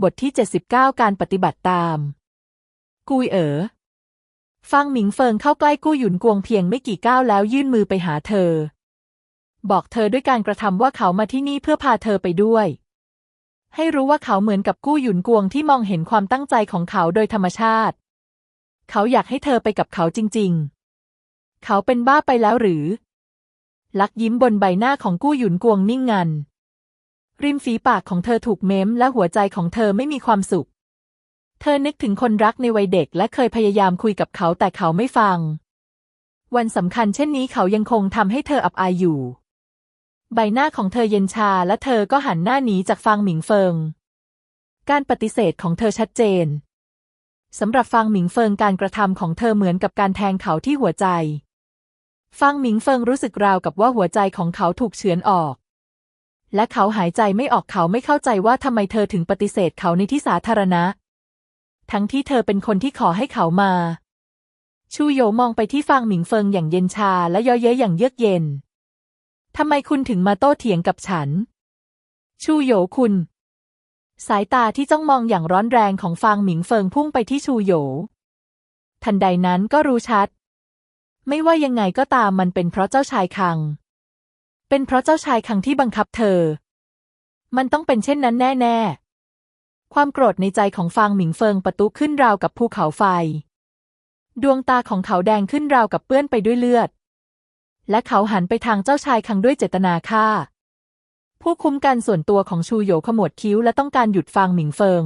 บทที่ 79 การปฏิบัติตาม กุยเอ๋อฟังหมิงเฟิงเข้าใกล้กู้หยุนกวงเพียงไม่กี่ก้าวแล้วยื่นมือไปหาเธอ บอกเธอด้วยการกระทำว่าเขามาที่นี่เพื่อพาเธอไปด้วย ให้รู้ว่าเขาเหมือนกับกู้หยุนกวงที่มองเห็นความตั้งใจของเขาโดยธรรมชาติ เขาอยากให้เธอไปกับเขาจริง ๆ เขาเป็นบ้าไปแล้วหรือ ลักยิ้มบนใบหน้าของกู้หยุนกวงนิ่งงัน ริมฝีปากของเธอถูกเม้มและหัวใจของเธอไม่มีความสุข เธอนึกถึงคนรักในวัยเด็กและเคยพยายามคุยกับเขาแต่เขาไม่ฟัง วันสำคัญเช่นนี้เขายังคงทำให้เธออับอายอยู่ ใบหน้าของเธอเย็นชาและเธอก็หันหน้าหนีจากฟางหมิงเฟิง การปฏิเสธของเธอชัดเจนสำหรับฟางหมิงเฟิงการกระทำของเธอเหมือนกับการแทงเขาที่หัวใจ ฟางหมิงเฟิงรู้สึกราวกับว่าหัวใจของเขาถูกเฉือนออก และเขาหายใจไม่ออกเขาไม่เข้าใจว่าทำไมเธอถึงปฏิเสธเขาในที่สาธารณะ ทั้งที่เธอเป็นคนที่ขอให้เขามา ชูโยมองไปที่ฟางหมิงเฟิงอย่างเย็นชาและย่อเย้ยอย่างเยือกเย็นทำไมคุณถึงมาโต้เถียงกับฉัน ชูโยคุณ สายตาที่จ้องมองอย่างร้อนแรงของฟางหมิงเฟิงพุ่งไปที่ชูโย ทันใดนั้นก็รู้ชัด ไม่ว่ายังไงก็ตามมันเป็นเพราะเจ้าชายคัง เป็นเพราะเจ้าชายคังที่บังคับเธอ มันต้องเป็นเช่นนั้นแน่ ๆ ความโกรธในใจของฟางหมิงเฟิงประตุขึ้นราวกับภูเขาไฟ ดวงตาของเขาแดงขึ้นราวกับเปื้อนไปด้วยเลือด และเขาหันไปทางเจ้าชายคังด้วยเจตนาฆ่า ผู้คุ้มกันส่วนตัวของชูโยขมวดคิ้วและต้องการหยุดฟางหมิงเฟิง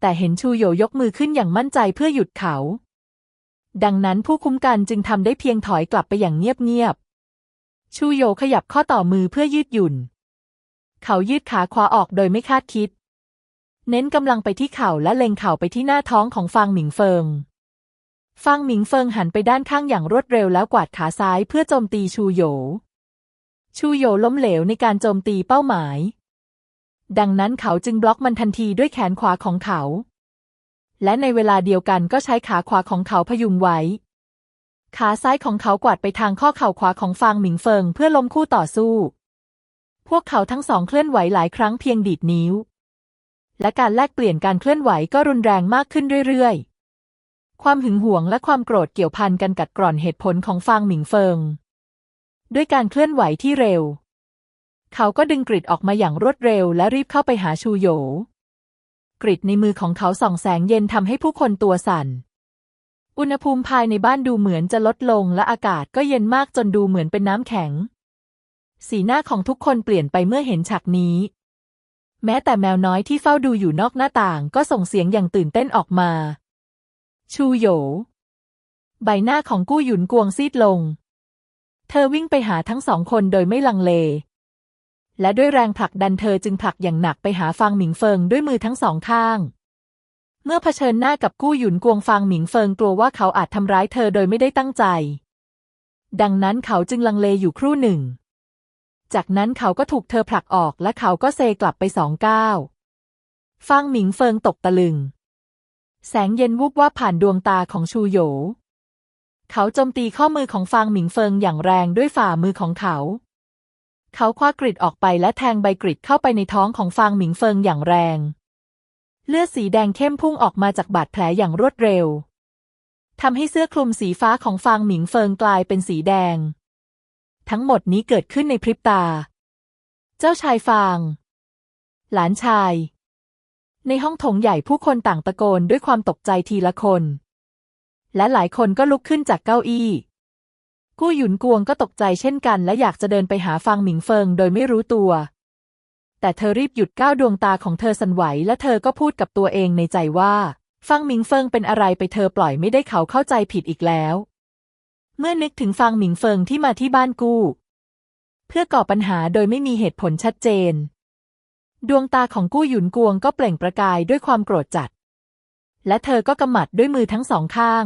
แต่เห็นชูโยยกมือขึ้นอย่างมั่นใจเพื่อหยุดเขาดังนั้นผู้คุ้มกันจึงทำได้เพียงถอยกลับไปอย่างเงียบๆ ชูโยขยับข้อต่อมือเพื่อยืดหยุ่น เขายืดขาขวาออกโดยไม่คาดคิด เน้นกำลังไปที่เข่าและเล็งเข่าไปที่หน้าท้องของฟางหมิงเฟิง ฟางหมิงเฟิงหันไปด้านข้างอย่างรวดเร็วแล้วกวาดขาซ้ายเพื่อโจมตีชูโย ชูโยล้มเหลวในการโจมตีเป้าหมาย ดังนั้นเขาจึงบล็อกมันทันทีด้วยแขนขวาของเขา และในเวลาเดียวกันก็ใช้ขาขวาของเขาพยุงไว้ ขาซ้ายของเขากวาดไปทางข้อเข่าขวาของฟางหมิงเฟิงเพื่อล้มคู่ต่อสู้ พวกเขาทั้งสองเคลื่อนไหวหลายครั้งเพียงดีดนิ้ว และการแลกเปลี่ยนการเคลื่อนไหวก็รุนแรงมากขึ้นเรื่อยๆ ความหึงหวงและความโกรธเกี่ยวพันกันกัดกร่อนเหตุผลของฟางหมิงเฟิง ด้วยการเคลื่อนไหวที่เร็ว เขาก็ดึงกริดออกมาอย่างรวดเร็วและรีบเข้าไปหาชูโยกริดในมือของเขาส่องแสงเย็นทำให้ผู้คนตัวสั่น อุณหภูมิภายในบ้านดูเหมือนจะลดลงและอากาศก็เย็นมากจนดูเหมือนเป็นน้ำแข็ง สีหน้าของทุกคนเปลี่ยนไปเมื่อเห็นฉากนี้ แม้แต่แมวน้อยที่เฝ้าดูอยู่นอกหน้าต่างก็ส่งเสียงอย่างตื่นเต้นออกมา ชูโยใบหน้าของกู้หยุนกวงซีดลง เธอวิ่งไปหาทั้งสองคนโดยไม่ลังเล และด้วยแรงผลักดันเธอจึงผลักอย่างหนักไปหาฟางหมิงเฟิงด้วยมือทั้งสองข้าง เมื่อเผชิญหน้ากับกู้หยุนกวงฟางหมิงเฟิงกลัวว่าเขาอาจทำร้ายเธอโดยไม่ได้ตั้งใจ ดังนั้นเขาจึงลังเลอยู่ครู่หนึ่ง จากนั้นเขาก็ถูกเธอผลักออกและเขาก็เซกลับไปสองก้าวฟางหมิงเฟิงตกตะลึง แสงเย็นวุบว่าบผ่านดวงตาของชูโยเขาโจมตีข้อมือของฟางหมิงเฟิงอย่างแรงด้วยฝ่ามือของเขา เขาคว้ากริดออกไปและแทงใบกริดเข้าไปในท้องของฟางหมิงเฟิงอย่างแรง เลือดสีแดงเข้มพุ่งออกมาจากบาดแผลอย่างรวดเร็วทำให้เสื้อคลุมสีฟ้าของฟางหมิงเฟิงกลายเป็นสีแดง ทั้งหมดนี้เกิดขึ้นในพริบตา เจ้าชายฟาง หลานชาย ในห้องโถงใหญ่ผู้คนต่างตะโกนด้วยความตกใจทีละคน และหลายคนก็ลุกขึ้นจากเก้าอี้กู้หยุนกวงก็ตกใจเช่นกัน และอยากจะเดินไปหาฟางหมิงเฟิงโดยไม่รู้ตัว แต่เธอรีบหยุดก้าวดวงตาของเธอสั่นไหว และเธอก็พูดกับตัวเองในใจว่าฟางหมิงเฟิงเป็นอะไรไปเธอปล่อยไม่ได้เขาเข้าใจผิดอีกแล้ว เมื่อนึกถึงฟางหมิงเฟิงที่มาที่บ้านกู้ เพื่อก่อปัญหาโดยไม่มีเหตุผลชัดเจน ดวงตาของกู้หยุนกวงก็เปล่งประกายด้วยความโกรธจัด และเธอก็กำมัดด้วยมือทั้งสองข้าง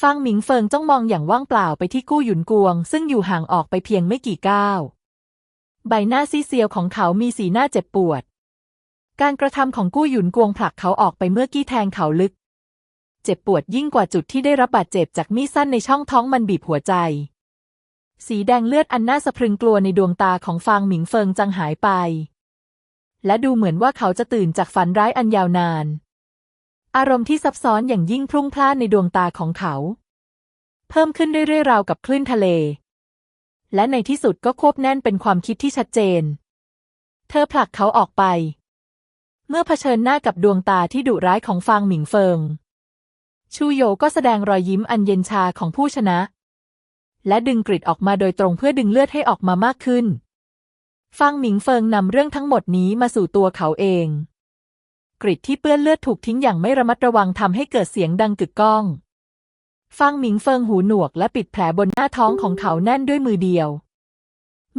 ฟางหมิงเฟิงจ้องมองอย่างว่างเปล่าไปที่กู้หยุนกวง ซึ่งอยู่ห่างออกไปเพียงไม่กี่ก้าว ใบหน้าซีเซียวของเขามีสีหน้าเจ็บปวด การกระทำของกู้หยุนกวงผลักเขาออกไปเมื่อกี้แทงเขาลึก เจ็บปวดยิ่งกว่าจุดที่ได้รับบาดเจ็บจากมีดสั้นในช่องท้องมันบีบหัวใจ สีแดงเลือดอันน่าสะพรึงกลัวในดวงตาของฟางหมิงเฟิงจางหายไป และดูเหมือนว่าเขาจะตื่นจากฝันร้ายอันยาวนาน อารมณ์ที่ซับซ้อนอย่างยิ่งพรุ่งพล่านในดวงตาของเขา เพิ่มขึ้นเรื่อยๆราวกับคลื่นทะเล และในที่สุดก็ควบแน่นเป็นความคิดที่ชัดเจน เธอผลักเขาออกไป เมื่อเผชิญหน้ากับดวงตาที่ดุร้ายของฟางหมิงเฟิง ชูโยก็แสดงรอยยิ้มอันเย็นชาของผู้ชนะ และดึงกริดออกมาโดยตรงเพื่อดึงเลือดให้ออกมามากขึ้น ฟางหมิงเฟิงนำเรื่องทั้งหมดนี้มาสู่ตัวเขาเอง กริดที่เปื้อนเลือดถูกทิ้งอย่างไม่ระมัดระวังทำให้เกิดเสียงดังกึกก้อง ฟางหมิงเฟิงหูหนวกและปิดแผลบนหน้าท้องของเขาแน่นด้วยมือเดียว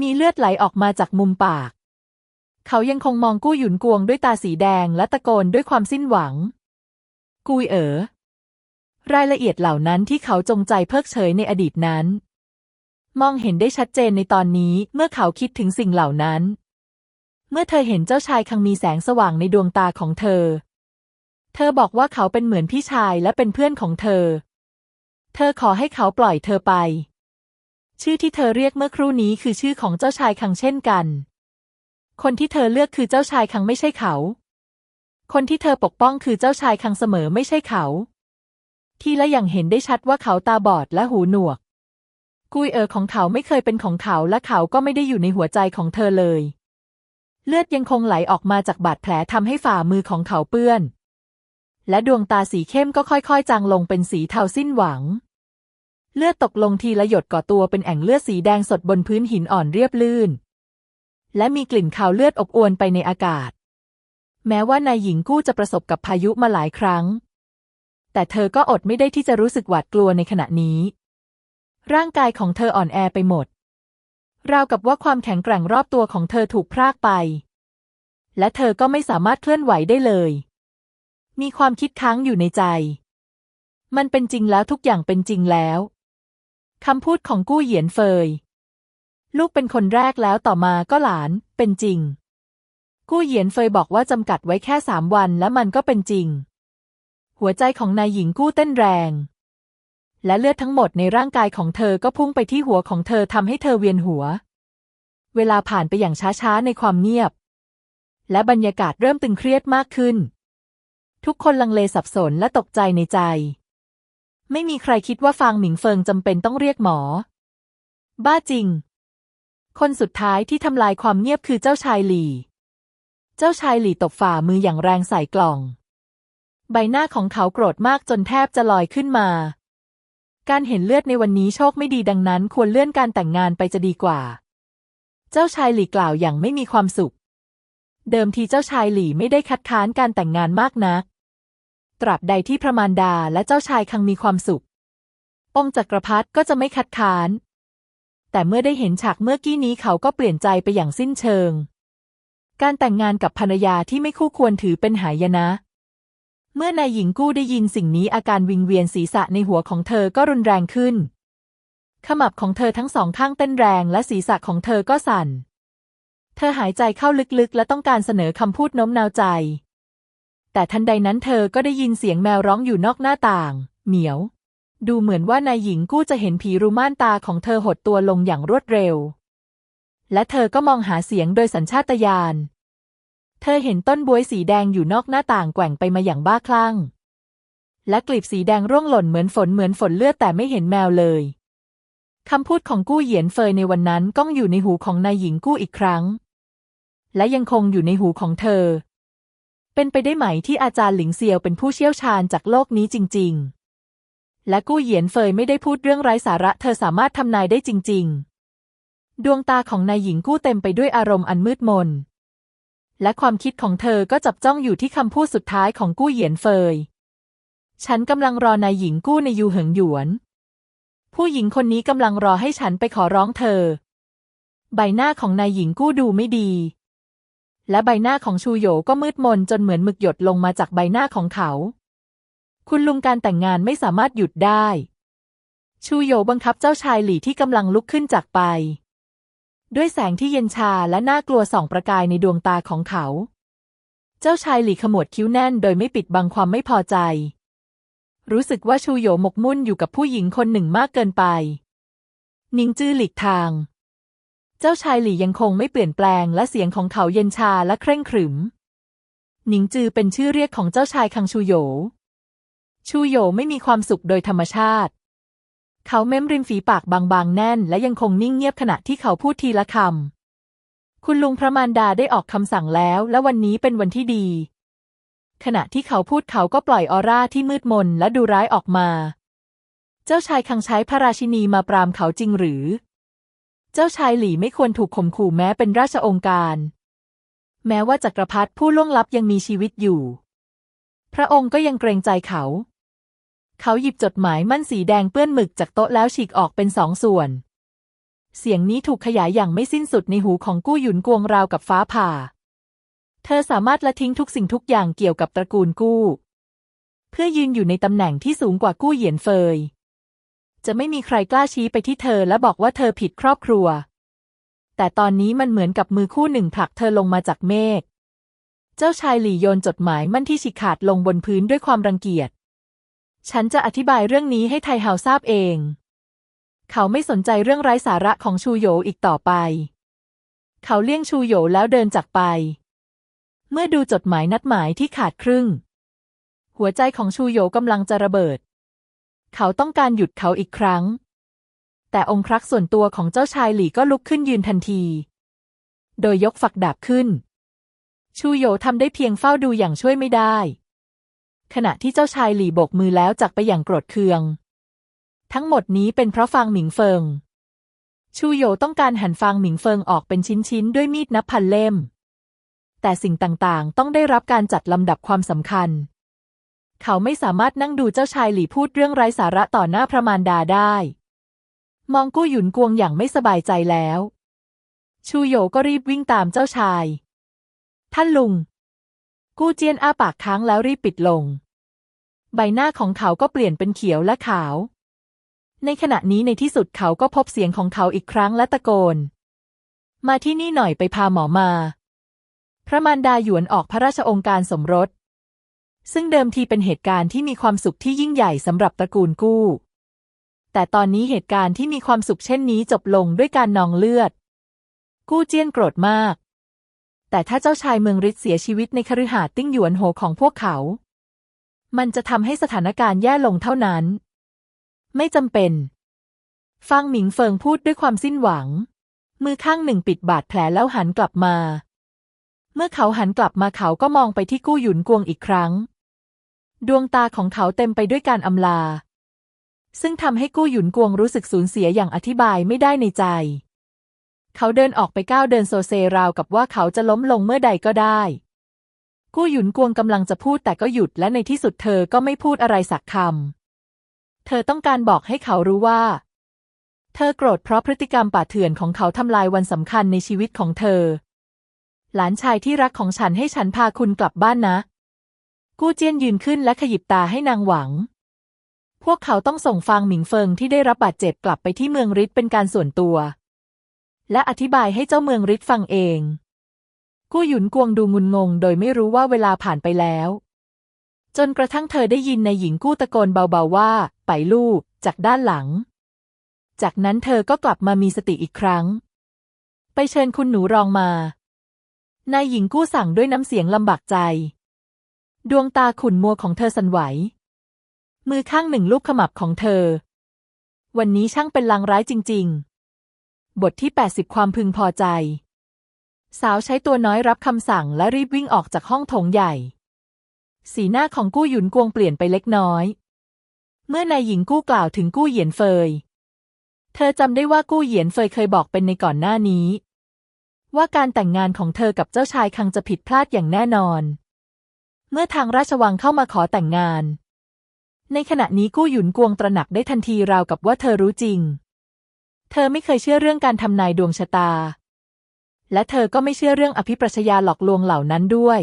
มีเลือดไหลออกมาจากมุมปาก เขายังคงมองกู้หยุนกวงด้วยตาสีแดงและตะโกนด้วยความสิ้นหวัง กุยเอ๋อ รายละเอียดเหล่านั้นที่เขาจงใจเพิกเฉยในอดีตนั้น มองเห็นได้ชัดเจนในตอนนี้เมื่อเขาคิดถึงสิ่งเหล่านั้น เมื่อเธอเห็นเจ้าชายคังมีแสงสว่างในดวงตาของเธอ เธอบอกว่าเขาเป็นเหมือนพี่ชายและเป็นเพื่อนของเธอ เธอขอให้เขาปล่อยเธอไป ชื่อที่เธอเรียกเมื่อครู่นี้คือชื่อของเจ้าชายคังเช่นกัน คนที่เธอเลือกคือเจ้าชายคังไม่ใช่เขา คนที่เธอปกป้องคือเจ้าชายคังเสมอไม่ใช่เขา ที่ละอย่างเห็นได้ชัดว่าเขาตาบอดและหูหนวก กุยเอ๋อของเขาไม่เคยเป็นของเขาและเขาก็ไม่ได้อยู่ในหัวใจของเธอเลย เลือดยังคงไหลออกมาจากบาดแผลทำให้ฝ่ามือของเขาเปื้อน และดวงตาสีเข้มก็ค่อยๆ จางลงเป็นสีเทาสิ้นหวัง เลือดตกลงทีละหยดก่อตัวเป็นแอ่งเลือดสีแดงสดบนพื้นหินอ่อนเรียบลื่น และมีกลิ่นคาวเลือดอบอวนไปในอากาศ แม้ว่านายหญิงกู้จะประสบกับพายุมาหลายครั้ง แต่เธอก็อดไม่ได้ที่จะรู้สึกหวาดกลัวในขณะนี้ ร่างกายของเธออ่อนแอไปหมด ราวกับว่าความแข็งแกร่งรอบตัวของเธอถูกพรากไป และเธอก็ไม่สามารถเคลื่อนไหวได้เลย มีความคิดค้างอยู่ในใจ มันเป็นจริงแล้วทุกอย่างเป็นจริงแล้วคำพูดของกู้เหยียนเฟย ลูกเป็นคนแรกแล้วต่อมาก็หลาน เป็นจริง กู้เหยียนเฟยบอกว่าจำกัดไว้แค่สามวันและมันก็เป็นจริง หัวใจของนายหญิงกู้เต้นแรง และเลือดทั้งหมดในร่างกายของเธอก็พุ่งไปที่หัวของเธอทำให้เธอเวียนหัว เวลาผ่านไปอย่างช้าๆในความเงียบ และบรรยากาศเริ่มตึงเครียดมากขึ้น ทุกคนลังเลสับสนและตกใจในใจ ไม่มีใครคิดว่าฟางหมิงเฟิงจำเป็นต้องเรียกหมอ บ้าจริง คนสุดท้ายที่ทำลายความเงียบคือเจ้าชายหลี่ เจ้าชายหลี่ตบฝ่ามืออย่างแรงใส่กล่อง ใบหน้าของเขาโกรธมากจนแทบจะลอยขึ้นมา การเห็นเลือดในวันนี้โชคไม่ดีดังนั้น ควรเลื่อนการแต่งงานไปจะดีกว่า เจ้าชายหลี่กล่าวอย่างไม่มีความสุขเดิมทีเจ้าชายหลี่ไม่ได้คัดค้านการแต่งงานมากนัก ตราบใดที่พระมารดาและเจ้าชายคังมีความสุข องค์จักรพรรดิก็จะไม่คัดค้าน แต่เมื่อได้เห็นฉากเมื่อกี้นี้เขาก็เปลี่ยนใจไปอย่างสิ้นเชิง การแต่งงานกับภรรยาที่ไม่คู่ควรถือเป็นหายนะ เมื่อนายหญิงกู้ได้ยินสิ่งนี้อาการวิงเวียนศีรษะในหัวของเธอก็รุนแรงขึ้น ขมับของเธอทั้งสองข้างเต้นแรงและศีรษะของเธอก็สั่น เธอหายใจเข้าลึกๆ และต้องการเสนอคำพูดโน้มน้าวใจ แต่ทันใดนั้นเธอก็ได้ยินเสียงแมวร้องอยู่นอกหน้าต่าง เหมียว ดูเหมือนว่านายหญิงกู้จะเห็นผีรูม่านตาของเธอหดตัวลงอย่างรวดเร็ว และเธอก็มองหาเสียงโดยสัญชาตญาณ เธอเห็นต้นบวยสีแดงอยู่นอกหน้าต่างแกว่งไปมาอย่างบ้าคลั่ง และกลีบสีแดงร่วงหล่นเหมือนฝนเหมือนฝนเลือดแต่ไม่เห็นแมวเลย คำพูดของกู้เหยียนเฟยในวันนั้นก้องอยู่ในหูของนายหญิงกู้อีกครั้งและยังคงอยู่ในหูของเธอ เป็นไปได้ไหมที่อาจารย์หลิงเซียวเป็นผู้เชี่ยวชาญจากโลกนี้จริง ๆ และกู้เหยียนเฟยไม่ได้พูดเรื่องไร้สาระ เธอสามารถทำนายได้จริง ๆ ดวงตาของนายหญิงกู้เต็มไปด้วยอารมณ์อันมืดมน และความคิดของเธอก็จับจ้องอยู่ที่คำพูดสุดท้ายของกู้เหยียนเฟย ฉันกำลังรอนายหญิงกู้ในยูเหิงหยวน ผู้หญิงคนนี้กำลังรอให้ฉันไปขอร้องเธอ ใบหน้าของนายหญิงกู้ดูไม่ดี และใบหน้าของชูโยก็มืดมนจนเหมือนหมึกหยดลงมาจากใบหน้าของเขา คุณลุงการแต่งงานไม่สามารถหยุดได้ ชูโยบังคับเจ้าชายหลี่ที่กำลังลุกขึ้นจากไป ด้วยแสงที่เย็นชาและน่ากลัวส่องประกายในดวงตาของเขา เจ้าชายหลี่ขมวดคิ้วแน่นโดยไม่ปิดบังความไม่พอใจ รู้สึกว่าชูโยหมกมุ่นอยู่กับผู้หญิงคนหนึ่งมากเกินไป นิงจื้อหลีกทาง เจ้าชายหลี่ยังคงไม่เปลี่ยนแปลงและเสียงของเขาเย็นชาและเคร่งขรึม หนิงจือเป็นชื่อเรียกของเจ้าชายคังชูโยชูโยไม่มีความสุขโดยธรรมชาติ เขาเม้มริมฝีปากบางๆ แน่น และยังคงนิ่งเงียบขณะที่เขาพูดทีละคำ คุณลุงพระมารดาได้ออกคำสั่งแล้ว และวันนี้เป็นวันที่ดี ขณะที่เขาพูดเขาก็ปล่อยออร่าที่มืดมนและดูร้ายออกมา เจ้าชายคังใช้พระราชินีมาปรามเขาจริงหรือ เจ้าชายหลี่ไม่ควรถูกข่มขู่แม้เป็นราชองค์การ แม้ว่าจักรพรรดิผู้ล่วงลับยังมีชีวิตอยู่ พระองค์ก็ยังเกรงใจเขา เขาหยิบจดหมายมั่นสีแดงเปื้อนหมึกจากโต๊ะแล้วฉีกออกเป็นสองส่วน เสียงนี้ถูกขยายอย่างไม่สิ้นสุดในหูของกู้หยุนกวงราวกับฟ้าผ่า เธอสามารถละทิ้งทุกสิ่งทุกอย่างเกี่ยวกับตระกูลกู้ เพื่อยืนอยู่ในตำแหน่งที่สูงกว่ากู้เหยียนเฟย จะไม่มีใครกล้าชี้ไปที่เธอและบอกว่าเธอผิดครอบครัว แต่ตอนนี้มันเหมือนกับมือคู่หนึ่งผลักเธอลงมาจากเมฆ เจ้าชายหลี่โยนจดหมายมั่นที่ฉีกขาดลงบนพื้นด้วยความรังเกียจ ฉันจะอธิบายเรื่องนี้ให้ไทเฮาทราบเอง เขาไม่สนใจเรื่องไร้สาระของชูโยอีกต่อไป เขาเลี่ยงชูโยแล้วเดินจากไป เมื่อดูจดหมายนัดหมายที่ขาดครึ่ง หัวใจของชูโยกำลังจะระเบิด เขาต้องการหยุดเขาอีกครั้ง แต่องครักษ์ส่วนตัวของเจ้าชายหลี่ก็ลุกขึ้นยืนทันที โดยยกฝักดาบขึ้น ชูโยทำได้เพียงเฝ้าดูอย่างช่วยไม่ได้ ขณะที่เจ้าชายหลี่โบกมือแล้วจากไปอย่างโกรธเคือง ทั้งหมดนี้เป็นเพราะฟางหมิงเฟิง ชูโยต้องการหั่นฟางหมิงเฟิงออกเป็นชิ้นๆด้วยมีดนับพันเล่ม แต่สิ่งต่างๆ ต้องได้รับการจัดลำดับความสำคัญ เขาไม่สามารถนั่งดูเจ้าชายหลี่พูดเรื่องไร้สาระต่อหน้าพระมารดาได้ มองกู้หยุนกวงอย่างไม่สบายใจแล้ว ชูโยก็รีบวิ่งตามเจ้าชาย ท่านลุง กู้เจียนอ้าปากค้างแล้วรีบปิดลง ใบหน้าของเขาก็เปลี่ยนเป็นเขียวและขาว ในขณะนี้ในที่สุดเขาก็พบเสียงของเขาอีกครั้งและตะโกน มาที่นี่หน่อยไปพาหมอมา พระมารดาหยวนออกพระราชองค์การสมรส ซึ่งเดิมทีเป็นเหตุการณ์ที่มีความสุขที่ยิ่งใหญ่สำหรับตระกูลกู้ แต่ตอนนี้เหตุการณ์ที่มีความสุขเช่นนี้จบลงด้วยการนองเลือด กู้เจี้ยนโกรธมาก แต่ถ้าเจ้าชายเมืองริดเสียชีวิตในคฤหาสน์ติ้งหยวนโหของพวกเขา มันจะทำให้สถานการณ์แย่ลงเท่านั้น ไม่จำเป็น ฟังหมิงเฟิงพูดด้วยความสิ้นหวัง มือข้างหนึ่งปิดบาดแผลแล้วหันกลับมา เมื่อเขาหันกลับมาเขาก็มองไปที่กู้หยุนกวงอีกครั้ง ดวงตาของเขาเต็มไปด้วยการอำลา ซึ่งทำให้กู้หยุนกวงรู้สึกสูญเสียอย่างอธิบายไม่ได้ในใจ เขาเดินออกไปก้าวเดินโซเซราวกับว่าเขาจะล้มลงเมื่อใดก็ได้ กู้หยุนกวงกำลังจะพูดแต่ก็หยุดและในที่สุดเธอก็ไม่พูดอะไรสักคำ เธอต้องการบอกให้เขารู้ว่า เธอโกรธเพราะพฤติกรรมป่าเถื่อนของเขาทำลายวันสำคัญในชีวิตของเธอ หลานชายที่รักของฉันให้ฉันพาคุณกลับบ้านนะ กู้เจี้ยนยืนขึ้นและขยิบตาให้นางหวัง พวกเขาต้องส่งฟางหมิงเฟิงที่ได้รับบาดเจ็บกลับไปที่เมืองริดเป็นการส่วนตัว และอธิบายให้เจ้าเมืองริดฟังเอง กู้หยุนกวงดูงุนงง โดยไม่รู้ว่าเวลาผ่านไปแล้ว จนกระทั่งเธอได้ยินนายหญิงกู้ตะโกนเบาๆว่า ไปลูกจากด้านหลัง จากนั้นเธอก็กลับมามีสติอีกครั้ง ไปเชิญคุณหนูรองมานายหญิงกู้สั่งด้วยน้ำเสียงลำบากใจ ดวงตาขุ่นมัวของเธอสั่นไหว มือข้างหนึ่งลูกขมับของเธอ วันนี้ช่างเป็นลางร้ายจริง ๆ บทที่ 80 ความพึงพอใจ สาวใช้ตัวน้อยรับคำสั่งและรีบวิ่งออกจากห้องโถงใหญ่ สีหน้าของกู้หยุนกวงเปลี่ยนไปเล็กน้อย เมื่อนายหญิงกู้กล่าวถึงกู้เหยียนเฟย เธอจำได้ว่ากู้เหยียนเฟยเคยบอกเป็นในก่อนหน้านี้ ว่าการแต่งงานของเธอกับเจ้าชายคังจะผิดพลาดอย่างแน่นอน เมื่อทางราชวังเข้ามาขอแต่งงาน ในขณะนี้กู้หยุนกวงตระหนักได้ทันทีราวกับว่าเธอรู้จริง เธอไม่เคยเชื่อเรื่องการทำนายดวงชะตา และเธอก็ไม่เชื่อเรื่องอภิปรัชญาหลอกลวงเหล่านั้นด้วย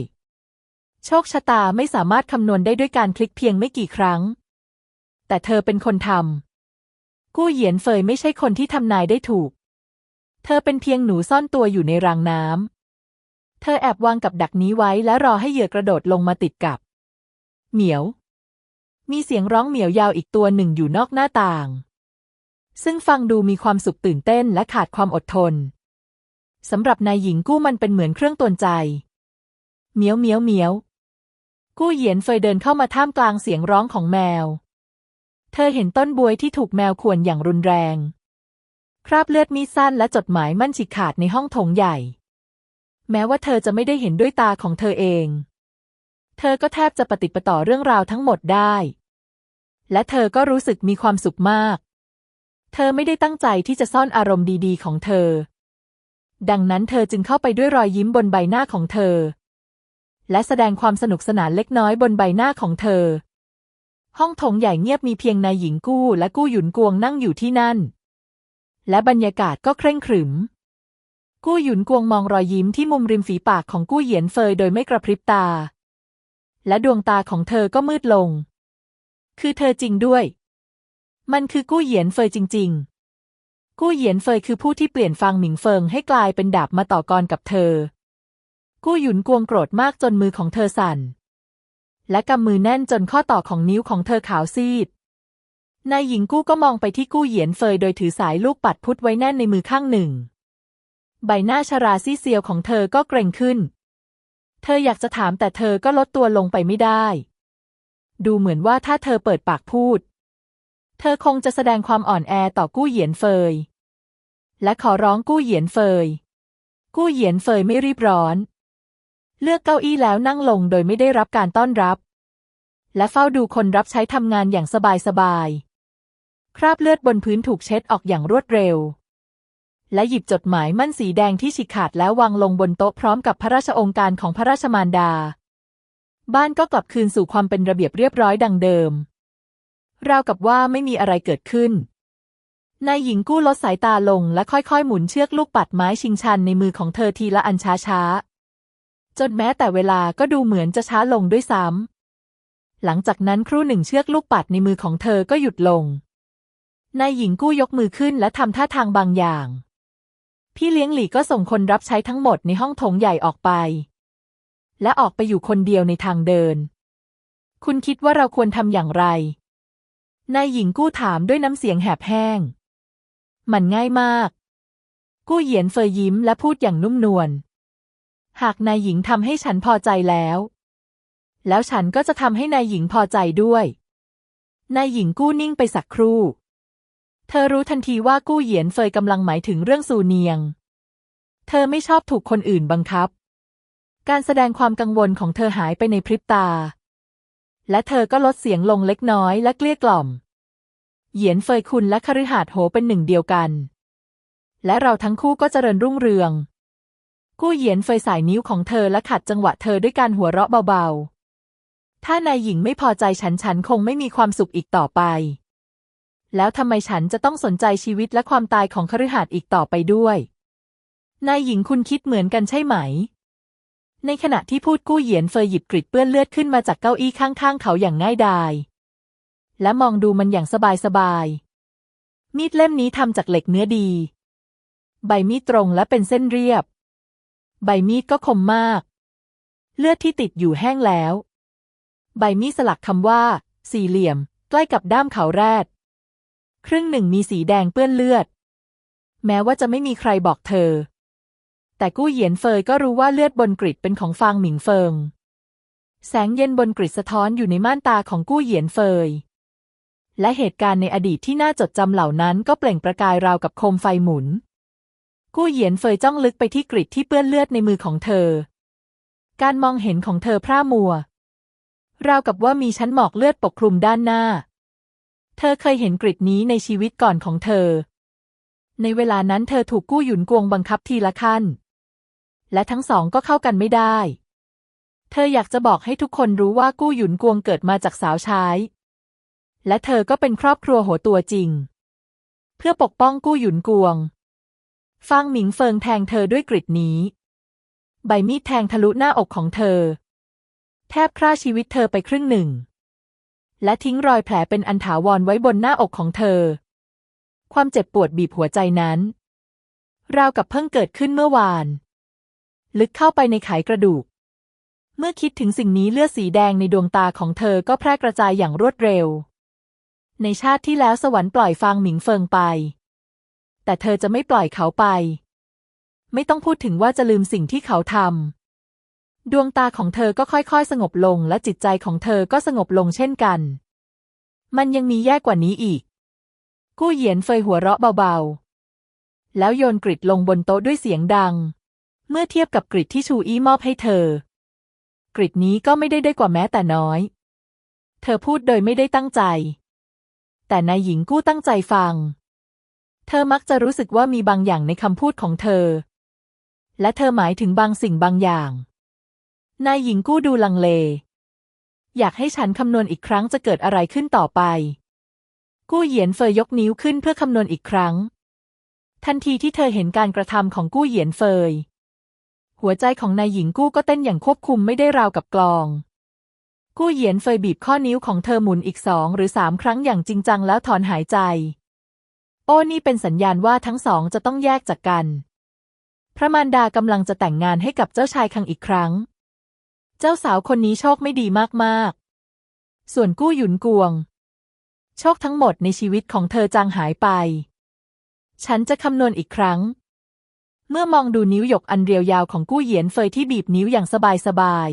โชคชะตาไม่สามารถคำนวณได้ด้วยการคลิกเพียงไม่กี่ครั้ง แต่เธอเป็นคนทำกู้เหยียนเฟยไม่ใช่คนที่ทำนายได้ถูก เธอเป็นเพียงหนูซ่อนตัวอยู่ในรางน้ำ เธอแอบวางกับดักนี้ไว้และรอให้เหยื่อกระโดดลงมาติดกับ เหมียว มีเสียงร้องเหมียวยาวอีกตัวหนึ่งอยู่นอกหน้าต่าง ซึ่งฟังดูมีความสุขตื่นเต้นและขาดความอดทนสำหรับนายหญิงกู้มันเป็นเหมือนเครื่องตวนใจ เหมียวเหมียวเหมียว กู้เหยียนเฟยเดินเข้ามาท่ามกลางเสียงร้องของแมว เธอเห็นต้นบวยที่ถูกแมวข่วนอย่างรุนแรง คราบเลือดมีสั้นและจดหมายมั่นฉีกขาดในห้องโถงใหญ่ แม้ว่าเธอจะไม่ได้เห็นด้วยตาของเธอเอง เธอก็แทบจะปฏิปต่อเรื่องราวทั้งหมดได้ และเธอก็รู้สึกมีความสุขมาก เธอไม่ได้ตั้งใจที่จะซ่อนอารมณ์ดีๆ ของเธอ ดังนั้นเธอจึงเข้าไปด้วยรอยยิ้มบนใบหน้าของเธอ และแสดงความสนุกสนานเล็กน้อยบนใบหน้าของเธอ ห้องโถงใหญ่เงียบมีเพียงนายหญิงกู้และกู้หยุนกวงนั่งอยู่ที่นั่น และบรรยากาศก็เคร่งขรึม กู้หยุนกวงมองรอยยิ้มที่มุมริมฝีปากของกู้เหยียนเฟยโดยไม่กระพริบตา และดวงตาของเธอก็มืดลง คือเธอจริงด้วย มันคือกู้เหยียนเฟยจริง ๆ กู้เหยียนเฟยคือผู้ที่เปลี่ยนฟางหมิงเฟิงให้กลายเป็นดาบมาต่อกรกับเธอ กู้หยุนกวงโกรธมากจนมือของเธอสั่น และกำมือแน่นจนข้อต่อของนิ้วของเธอขาวซีดนายหญิงกู้ก็มองไปที่กู้เหยียนเฟยโดยถือสายลูกปัดพุดไว้แน่นในมือข้างหนึ่ง ใบหน้าชราซีเซียวของเธอก็เกรงขึ้น เธออยากจะถามแต่เธอก็ลดตัวลงไปไม่ได้ ดูเหมือนว่าถ้าเธอเปิดปากพูด เธอคงจะแสดงความอ่อนแอต่อกู้เหยียนเฟย และขอร้องกู้เหยียนเฟย กู้เหยียนเฟยไม่รีบร้อน เลือกเก้าอี้แล้วนั่งลงโดยไม่ได้รับการต้อนรับ และเฝ้าดูคนรับใช้ทำงานอย่างสบายๆคราบเลือดบนพื้นถูกเช็ดออกอย่างรวดเร็ว และหยิบจดหมายมั่นสีแดงที่ฉีกขาดแล้ววางลงบนโต๊ะพร้อมกับพระราชองค์การของพระราชมารดา บ้านก็กลับคืนสู่ความเป็นระเบียบเรียบร้อยดังเดิม ราวกับว่าไม่มีอะไรเกิดขึ้น นายหญิงกู้ลดสายตาลงและค่อยๆ หมุนเชือกลูกปัดไม้ชิงชันในมือของเธอทีละอันช้าๆ จนแม้แต่เวลาก็ดูเหมือนจะช้าลงด้วยซ้ำ หลังจากนั้นครู่หนึ่งเชือกลูกปัดในมือของเธอก็หยุดลง นายหญิงกู้ยกมือขึ้นและทำท่าทางบางอย่าง พี่เลี้ยงหลี่ก็ส่งคนรับใช้ทั้งหมดในห้องโถงใหญ่ออกไป และออกไปอยู่คนเดียวในทางเดิน คุณคิดว่าเราควรทำอย่างไร นายหญิงกู้ถามด้วยน้ำเสียงแหบแห้ง มันง่ายมาก กู้เหยียนเฟยยิ้มและพูดอย่างนุ่มนวล หากนายหญิงทำให้ฉันพอใจแล้ว แล้วฉันก็จะทำให้นายหญิงพอใจด้วย นายหญิงกู้นิ่งไปสักครู่ เธอรู้ทันทีว่ากู้เหยียนเฟยกำลังหมายถึงเรื่องซูเนียง เธอไม่ชอบถูกคนอื่นบังคับ การแสดงความกังวลของเธอหายไปในพริบตา และเธอก็ลดเสียงลงเล็กน้อยและเกลี้ยกล่อม เหยียนเฟยคุณและคฤหาสน์โหเป็นหนึ่งเดียวกัน และเราทั้งคู่ก็เจริญรุ่งเรือง กู้เหยียนเฟยสายนิ้วของเธอและขัดจังหวะเธอด้วยการหัวเราะเบาๆ ถ้านายหญิงไม่พอใจฉันฉันคงไม่มีความสุขอีกต่อไป แล้วทำไมฉันจะต้องสนใจชีวิตและความตายของคฤหาสน์อีกต่อไปด้วย นายหญิงคุณคิดเหมือนกันใช่ไหม ในขณะที่พูดกู้เหยียนเฟยหยิบกริดเปื้อนเลือดขึ้นมาจากเก้าอี้ข้างๆ เขาอย่างง่ายดาย และมองดูมันอย่างสบายๆ มีดเล่มนี้ทำจากเหล็กเนื้อดี ใบมีดตรงและเป็นเส้นเรียบ ใบมีดก็คมมาก เลือดที่ติดอยู่แห้งแล้ว ใบมีดสลักคำว่า สี่เหลี่ยม ใกล้กับด้ามเขาแรด ครึ่งหนึ่งมีสีแดงเปื้อนเลือด แม้ว่าจะไม่มีใครบอกเธอ แต่กู้เหยียนเฟยก็รู้ว่าเลือดบนกริดเป็นของฟางหมิงเฟิง แสงเย็นบนกริดสะท้อนอยู่ในม่านตาของกู้เหยียนเฟย และเหตุการณ์ในอดีตที่น่าจดจำเหล่านั้นก็เปล่งประกายราวกับโคมไฟหมุน กู้เหยียนเฟยจ้องลึกไปที่กริดที่เปื้อนเลือดในมือของเธอ การมองเห็นของเธอพร่ามัวราวกับว่ามีชั้นหมอกเลือดปกคลุมด้านหน้า เธอเคยเห็นกริดนี้ในชีวิตก่อนของเธอ ในเวลานั้นเธอถูกกู้หยุนกวงบังคับทีละขั้น และทั้งสองก็เข้ากันไม่ได้ เธออยากจะบอกให้ทุกคนรู้ว่ากู้หยุนกวงเกิดมาจากสาวใช้ และเธอก็เป็นครอบครัวหัวตัวจริง เพื่อปกป้องกู้หยุนกวง ฟางหมิงเฟิงแทงเธอด้วยกริดนี้ ใบมีดแทงทะลุหน้าอกของเธอ แทบฆ่าชีวิตเธอไปครึ่งหนึ่ง และทิ้งรอยแผลเป็นอันถาวรไว้บนหน้าอกของเธอ ความเจ็บปวดบีบหัวใจนั้น ราวกับเพิ่งเกิดขึ้นเมื่อวาน ลึกเข้าไปในไขกระดูก เมื่อคิดถึงสิ่งนี้เลือดสีแดงในดวงตาของเธอก็แพร่กระจายอย่างรวดเร็ว ในชาติที่แล้วสวรรค์ปล่อยฟางหมิงเฟิงไป แต่เธอจะไม่ปล่อยเขาไป ไม่ต้องพูดถึงว่าจะลืมสิ่งที่เขาทำ ดวงตาของเธอก็ค่อยๆ สงบลงและจิตใจของเธอก็สงบลงเช่นกัน มันยังมีแย่กว่านี้อีก กู้เหยียนเฟยหัวเราะเบาๆ แล้วโยนกริดลงบนโต๊ะด้วยเสียงดัง เมื่อเทียบกับกริดที่ชูอี้มอบให้เธอ กริดนี้ก็ไม่ได้ได้กว่าแม้แต่น้อย เธอพูดโดยไม่ได้ตั้งใจ แต่นายหญิงกู้ตั้งใจฟัง เธอมักจะรู้สึกว่ามีบางอย่างในคำพูดของเธอ และเธอหมายถึงบางสิ่งบางอย่าง นายหญิงกู้ดูลังเล อยากให้ฉันคำนวณอีกครั้งจะเกิดอะไรขึ้นต่อไป กู้เหยียนเฟยยกนิ้วขึ้นเพื่อคำนวณอีกครั้ง ทันทีที่เธอเห็นการกระทำของกู้เหยียนเฟย หัวใจของนายหญิงกู้ก็เต้นอย่างควบคุมไม่ได้ราวกับกลองกู้เหยียนเฟยบีบข้อนิ้วของเธอหมุนอีกสองหรือสามครั้งอย่างจริงจังแล้วถอนหายใจ โอ้นี่เป็นสัญญาณว่าทั้งสองจะต้องแยกจากกัน พระมารดากำลังจะแต่งงานให้กับเจ้าชายคังอีกครั้ง เจ้าสาวคนนี้โชคไม่ดีมากๆ ส่วนกู้หยุนกวง โชคทั้งหมดในชีวิตของเธอจางหายไป ฉันจะคำนวณอีกครั้ง เมื่อมองดูนิ้วหยกอันเรียวยาวของกู้เหยียนเฟยที่บีบนิ้วอย่างสบาย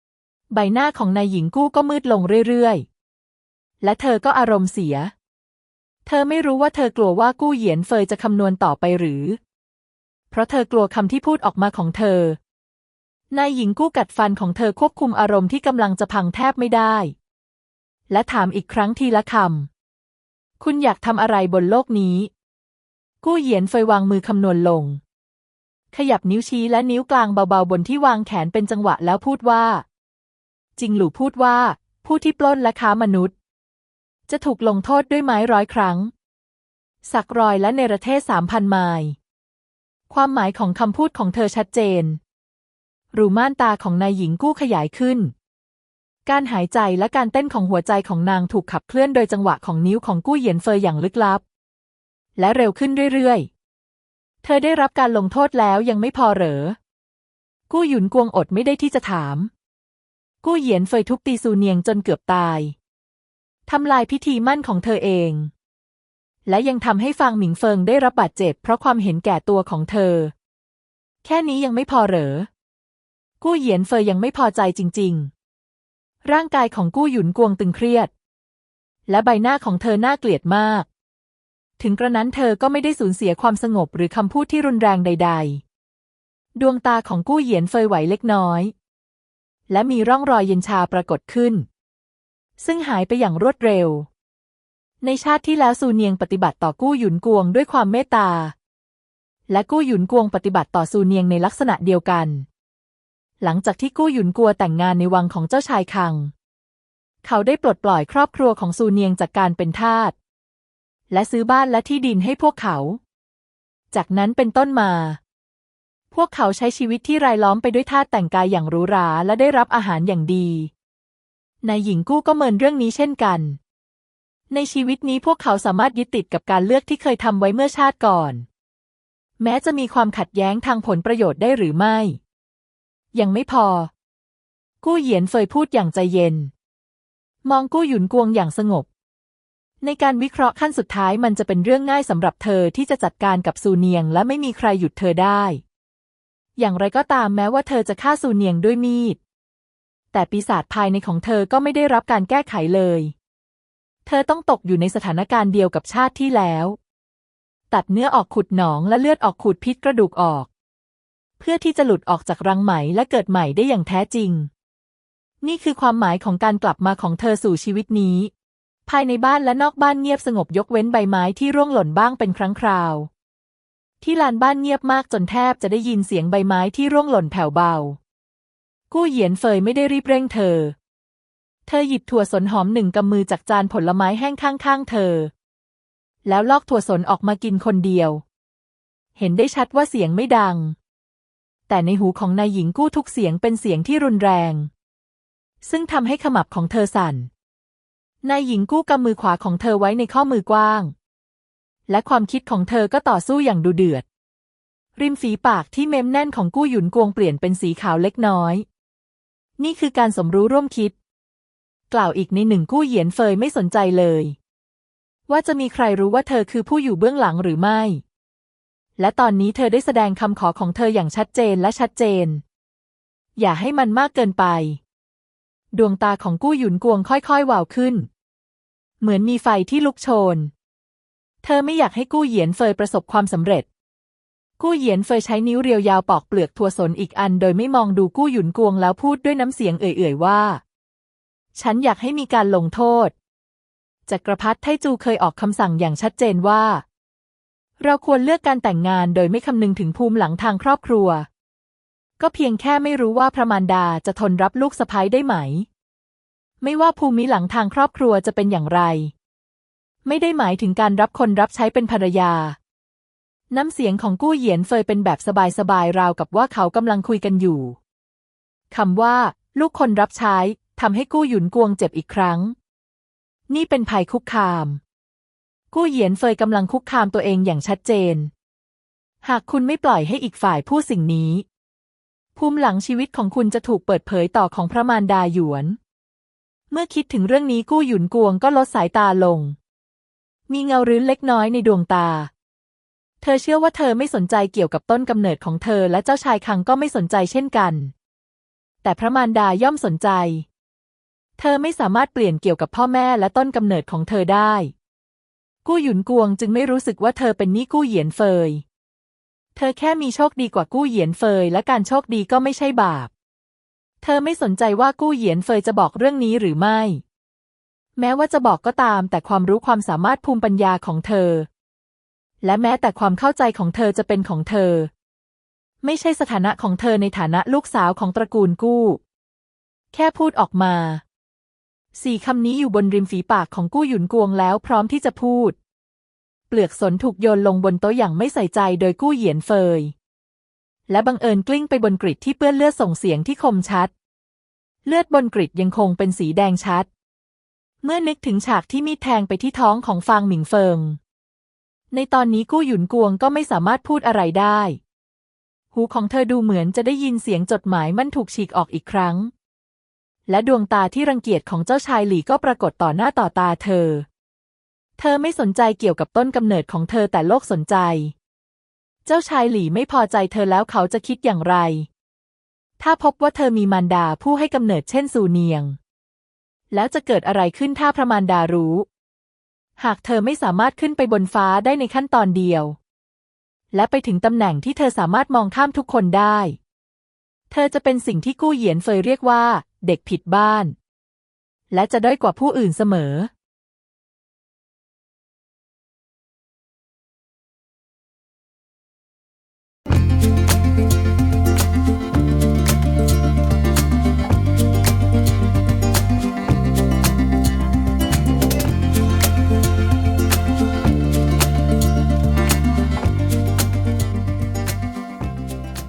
ๆ ใบหน้าของนายหญิงกู้ก็มืดลงเรื่อยๆ และเธอก็อารมณ์เสีย เธอไม่รู้ว่าเธอกลัวว่ากู้เหยียนเฟยจะคำนวณต่อไปหรือ เพราะเธอกลัวคำที่พูดออกมาของเธอ นายหญิงกู้กัดฟันของเธอควบคุมอารมณ์ที่กำลังจะพังแทบไม่ได้ และถามอีกครั้งทีละคำ คุณอยากทำอะไรบนโลกนี้ กู้เหยียนเฟยวางมือคำนวณลง ขยับนิ้วชี้และนิ้วกลางเบาๆบนที่วางแขนเป็นจังหวะแล้วพูดว่า จริงหรือพูดว่า ผู้ที่ปล้นและค้ามนุษย์ จะถูกลงโทษด้วยไม้ร้อยครั้ง สักรอยและเนรเทศสามพันไมล์ความหมายของคำพูดของเธอชัดเจน รูม่านตาของนายหญิงกู้ขยายขึ้น การหายใจและการเต้นของหัวใจของนางถูกขับเคลื่อนโดยจังหวะของนิ้วของกู้เหยียนเฟยอย่างลึกลับ และเร็วขึ้นเรื่อยๆ เธอได้รับการลงโทษแล้วยังไม่พอเหรอ กู้หยุนกวงอดไม่ได้ที่จะถาม กู้เหยียนเฟยทุบตีซูเนียงจนเกือบตายทำลายพิธีมั่นของเธอเอง และยังทำให้ฟางหมิงเฟิงได้รับบาดเจ็บเพราะความเห็นแก่ตัวของเธอ แค่นี้ยังไม่พอเหรอ กู้เหยียนเฟยยังไม่พอใจจริง ๆ ร่างกายของกู้หยุนกวงตึงเครียด และใบหน้าของเธอน่าเกลียดมาก ถึงกระนั้นเธอก็ไม่ได้สูญเสียความสงบหรือคำพูดที่รุนแรงใด ๆ ดวงตาของกู้เหยียนเฟยไหวเล็กน้อย และมีร่องรอยเย็นชาปรากฏขึ้น ซึ่งหายไปอย่างรวดเร็ว ในชาติที่แล้วซูเนียงปฏิบัติต่อกู้หยุนกวงด้วยความเมตตาและกู้หยุนกวงปฏิบัติต่อซูเนียงในลักษณะเดียวกัน หลังจากที่กู้หยุนกัวแต่งงานในวังของเจ้าชายคัง เขาได้ปลดปล่อยครอบครัวของซูเนียงจากการเป็นทาส และซื้อบ้านและที่ดินให้พวกเขา จากนั้นเป็นต้นมา พวกเขาใช้ชีวิตที่รายล้อมไปด้วยทาสแต่งกายอย่างหรูหราและได้รับอาหารอย่างดี นายหญิงกู้ก็เมินเรื่องนี้เช่นกัน ในชีวิตนี้พวกเขาสามารถยึดติดกับการเลือกที่เคยทำไว้เมื่อชาติก่อน แม้จะมีความขัดแย้งทางผลประโยชน์ได้หรือไม่ ยังไม่พอ กู้เหยียนเฟยพูดอย่างใจเย็น มองกู้หยุนกวงอย่างสงบ ในการวิเคราะห์ขั้นสุดท้ายมันจะเป็นเรื่องง่ายสำหรับเธอที่จะจัดการกับซูเนียง และไม่มีใครหยุดเธอได้ อย่างไรก็ตามแม้ว่าเธอจะฆ่าซูเนียงด้วยมีด แต่ปีศาจภายในของเธอก็ไม่ได้รับการแก้ไขเลย เธอต้องตกอยู่ในสถานการณ์เดียวกับชาติที่แล้ว ตัดเนื้อออกขุดหนองและเลือดออกขูดพิษกระดูกออก พื่อที่จะหลุดออกจากรังไหมและเกิดใหม่ได้อย่างแท้จริง นี่คือความหมายของการกลับมาของเธอสู่ชีวิตนี้ ภายในบ้านและนอกบ้านเงียบสงบยกเว้นใบไม้ที่ร่วงหล่นบ้างเป็นครั้งคราว ที่ลานบ้านเงียบมากจนแทบจะได้ยินเสียงใบไม้ที่ร่วงหล่นแผ่วเบา กู้เหยียนเฟยไม่ได้รีบเร่งเธอ เธอหยิบถั่วสนหอมหนึ่งกำมือจากจานผลไม้แห้งข้างๆเธอ แล้วลอกถั่วสนออกมากินคนเดียว เห็นได้ชัดว่าเสียงไม่ดัง แต่ในหูของนายหญิงกู้ทุกเสียงเป็นเสียงที่รุนแรง ซึ่งทำให้ขมับของเธอสั่น นายหญิงกู้กำมือขวาของเธอไว้ในข้อมือกว้าง และความคิดของเธอก็ต่อสู้อย่างดุเดือด ริมฝีปากที่เม้มแน่นของกู้หยุนกวงเปลี่ยนเป็นสีขาวเล็กน้อย นี่คือการสมรู้ร่วมคิด กล่าวอีกในหนึ่งกู้เหยียนเฟยไม่สนใจเลย ว่าจะมีใครรู้ว่าเธอคือผู้อยู่เบื้องหลังหรือไม่ และตอนนี้เธอได้แสดงคำขอของเธออย่างชัดเจนและชัดเจน อย่าให้มันมากเกินไป ดวงตาของกู้หยุนกวงค่อยๆวาวขึ้น เหมือนมีไฟที่ลุกโชน เธอไม่อยากให้กู้เหยียนเฟยประสบความสำเร็จ กู้เหยียนเฟยใช้นิ้วเรียวยาวปอกเปลือกถั่วสนอีกอัน โดยไม่มองดูกู้หยุนกวงแล้วพูดด้วยน้ำเสียงเอื่อยๆว่า ฉันอยากให้มีการลงโทษจักรพรรดิไทจูเคยออกคำสั่งอย่างชัดเจนว่า เราควรเลือกการแต่งงานโดยไม่คำนึงถึงภูมิหลังทางครอบครัว ก็เพียงแค่ไม่รู้ว่าพระมารดาจะทนรับลูกสะใภ้ได้ไหม ไม่ว่าภูมิหลังทางครอบครัวจะเป็นอย่างไร ไม่ได้หมายถึงการรับคนรับใช้เป็นภรรยา น้ำเสียงของกู้เหยียนเฟยเป็นแบบสบายๆราวกับว่าเขากำลังคุยกันอยู่คำว่า ลูกคนรับใช้ทำให้กู้หยุนกวงเจ็บอีกครั้ง นี่เป็นภัยคุกคาม กู้เหยียนเฟยกำลังคุกคามตัวเองอย่างชัดเจน หากคุณไม่ปล่อยให้อีกฝ่ายพูดสิ่งนี้ ภูมิหลังชีวิตของคุณจะถูกเปิดเผยต่อของพระมารดาหยวน เมื่อคิดถึงเรื่องนี้กู้หยุนกวงก็ลดสายตาลง มีเงารื้นเล็กน้อยในดวงตา เธอเชื่อว่าเธอไม่สนใจเกี่ยวกับต้นกำเนิดของเธอและเจ้าชายคังก็ไม่สนใจเช่นกัน แต่พระมารดาย่อมสนใจ เธอไม่สามารถเปลี่ยนเกี่ยวกับพ่อแม่และต้นกำเนิดของเธอได้ กู้หยุนกวงจึงไม่รู้สึกว่าเธอเป็นนี้กู้เหยียนเฟย เธอแค่มีโชคดีกว่ากู้เหยียนเฟย และการโชคดีก็ไม่ใช่บาป เธอไม่สนใจว่ากู้เหยียนเฟยจะบอกเรื่องนี้หรือไม่ แม้ว่าจะบอกก็ตาม แต่ความรู้ความสามารถภูมิปัญญาของเธอ และแม้แต่ความเข้าใจของเธอจะเป็นของเธอ ไม่ใช่สถานะของเธอในฐานะลูกสาวของตระกูลกู้ แค่พูดออกมา สี่คำนี้อยู่บนริมฝีปากของกู้หยุนกวงแล้วพร้อมที่จะพูด เปลือกสนถูกโยนลงบนโต๊ะอย่างไม่ใส่ใจโดยกู้เหยียนเฟย และบังเอิญกลิ้งไปบนกริดที่เปื้อนเลือดส่งเสียงที่คมชัด เลือดบนกริดยังคงเป็นสีแดงชัด เมื่อนึกถึงฉากที่มีดแทงไปที่ท้องของฟางหมิงเฟิง ในตอนนี้กู้หยุนกวงก็ไม่สามารถพูดอะไรได้ หูของเธอดูเหมือนจะได้ยินเสียงจดหมายมันถูกฉีกออกอีกครั้ง และดวงตาที่รังเกียจของเจ้าชายหลี่ก็ปรากฏต่อหน้าต่อตาเธอ เธอไม่สนใจเกี่ยวกับต้นกำเนิดของเธอแต่โลกสนใจ เจ้าชายหลี่ไม่พอใจเธอแล้วเขาจะคิดอย่างไร ถ้าพบว่าเธอมีมารดาผู้ให้กำเนิดเช่นซูเนียง แล้วจะเกิดอะไรขึ้นถ้าพระมารดารู้ หากเธอไม่สามารถขึ้นไปบนฟ้าได้ในขั้นตอนเดียว และไปถึงตำแหน่งที่เธอสามารถมองข้ามทุกคนได้ เธอจะเป็นสิ่งที่กู้เหยียนเฟยเรียกว่า เด็กผิดบ้าน และจะด้อยกว่าผู้อื่นเสมอ